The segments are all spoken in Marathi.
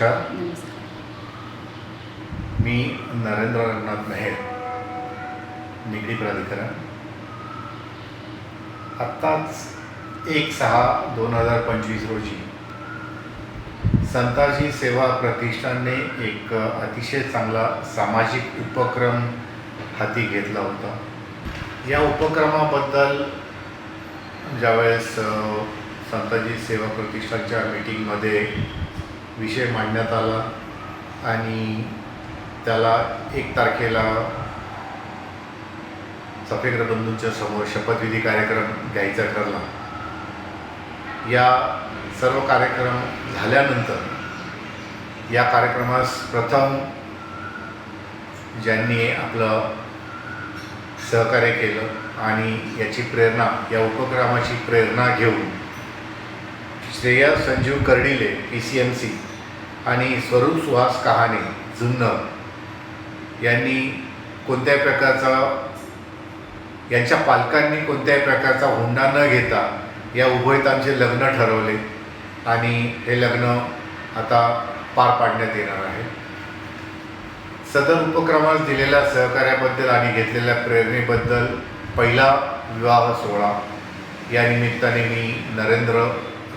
नमस्कार. मी नरेंद्र रंगनाथ मेहर निगडी प्राधिकरण. आत्ताच एक सहा दोन हजार पंचवीस रोजी संताजी सेवा प्रतिष्ठानने एक अतिशय चांगला सामाजिक उपक्रम हाती घेतला होता. या उपक्रमाबद्दल ज्यावेळेस संताजी सेवा प्रतिष्ठानच्या मीटिंगमध्ये विषय मांडण्यात आला आणि त्याला एक तारखेला सफेकर बंधूंच्या समोर शपथविधी कार्यक्रम घ्यायचा ठरला. या सर्व कार्यक्रम झाल्यानंतर या कार्यक्रमास प्रथम ज्यांनी आपलं सहकार्य केलं आणि याची प्रेरणा या उपक्रमाची प्रेरणा घेऊन Shreya Sanjeev Kardile P C M C आणि स्वरूप सुहास कहाणे जुन्नर यांनी कोणत्याही प्रकारचा यांच्या पालकांनी कोणत्याही प्रकारचा हुंडा न घेता या उभयतांचे लग्न ठरवले. आणि हे लग्न आता पार पाडण्यात येणार आहे. सदर उपक्रमास दिलेल्या सहकार्याबद्दल आणि घेतलेल्या प्रेरणेबद्दल पहिला विवाह सोहळा. या निमित्ताने मी नरेंद्र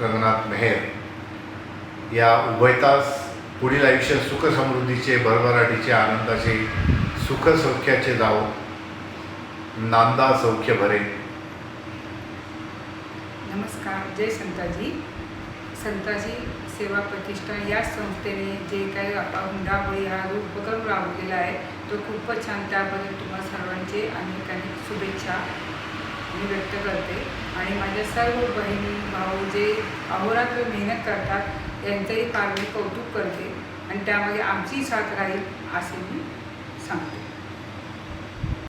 रंगनाथ मेहेर या उभयतास पुढील आयुष्य सुखसमृद्धीचे भरभराटीचे आनंदाचे सुखसौख्याचे जावो. नांदा सौख्य भरे. नमस्कार जय संताजी. संताजी सेवा प्रतिष्ठा या संस्थेने जे काही आपला हुंडाबळी हा जो उपक्रम राबवलेला आहे तो खूपच छान त्याबद्दल तुम्हा सर्वांचे अनेक अनेक शुभेच्छा मी व्यक्त करते. आणि माझ्या सर्व बहिणी भाऊ जे अहोरात्र मेहनत करतात यांचंही फार मी कौतुक करते. आणि त्यामध्ये आमची साथ राहील असे मी सांगते.